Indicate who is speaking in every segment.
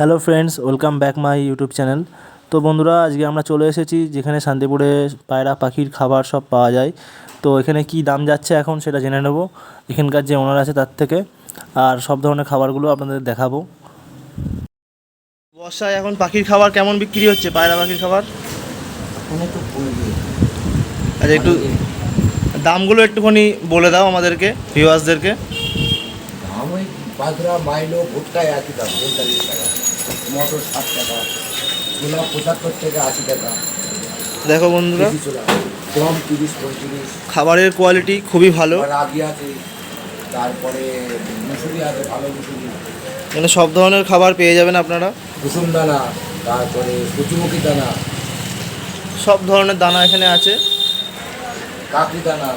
Speaker 1: Hello friends welcome back my YouTube channel. তো বন্ধুরা আজকে আমরা চলে এসেছি যেখানে শান্তিপুরে পায়রা পাখির খাবার সব পাওয়া যায়। তো এখানে কি দাম যাচ্ছে এখন সেটা জেনে নেব এখানকার যে ওনার আছে তার থেকে। আর সব ধরনের খাবারগুলো আপনাদের দেখাবো। বর্ষায় এখন পাখির খাবার কেমন বিক্রি হচ্ছে পায়রা পাখির খাবার? আচ্ছা একটু দামগুলো একটুখানি বলে দাও আমাদেরকে ভিউয়ার্সদেরকে
Speaker 2: দাম ওই মাইলো ভুট্টায় একই দাম পঁয়তাল্লিশ টাকা মটর ষাট টাকা। ছোলা পঁচাত্তর থেকে আশি টাকা।
Speaker 1: দেখো বন্ধুরা
Speaker 2: কম তিরিশ পঁয়ত্রিশ।
Speaker 1: খাবারের কোয়ালিটি খুবই ভালো।
Speaker 2: রাগি আছে। তারপরে মুসুরি আছে ভালো মুসুরি।
Speaker 1: এখানে সব ধরনের খাবার পেয়ে যাবেন আপনারা।
Speaker 2: কুসুম দানা তারপরে সূর্যমুখী দানা।
Speaker 1: সব ধরনের দানা এখানে আছে।
Speaker 2: কাকড়ি দানা।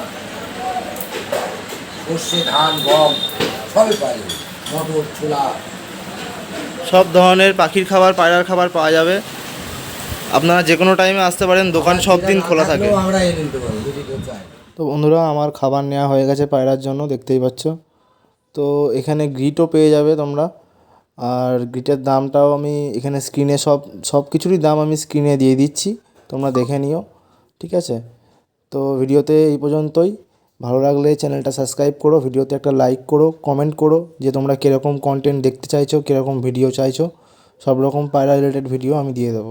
Speaker 2: সর্ষে ধান গম সবই পাই মটর ছোলা।
Speaker 1: সব ধরনের পাখির খাবার পায়রার খাবার পাওয়া যাবে। আপনারা যে কোনো টাইমে আসতে পারেন দোকান সব দিন খোলা থাকে। তো বন্ধুরা আমার খাবার নেওয়া হয়ে গেছে পায়রার জন্য দেখতেই পাচ্ছ। তো এখানে গ্রিটও পেয়ে যাবে তোমরা। আর গ্রিটের দামটাও আমি এখানে স্ক্রিনে সব সব কিছুরই দাম আমি স্ক্রিনে দিয়ে দিচ্ছি। তোমরা দেখে নিও ঠিক আছে? তো ভিডিওতে এই পর্যন্তই। ভালো লাগলে চ্যানেলটা সাবস্ক্রাইব করো, ভিডিওতে একটা লাইক করো কমেন্ট করো যে তোমরা কীরকম কন্টেন্ট দেখতে চাইছো, কীরকম ভিডিও চাইছো সব রকম পায়রা রিলেটেড ভিডিও আমি দিয়ে দেবো।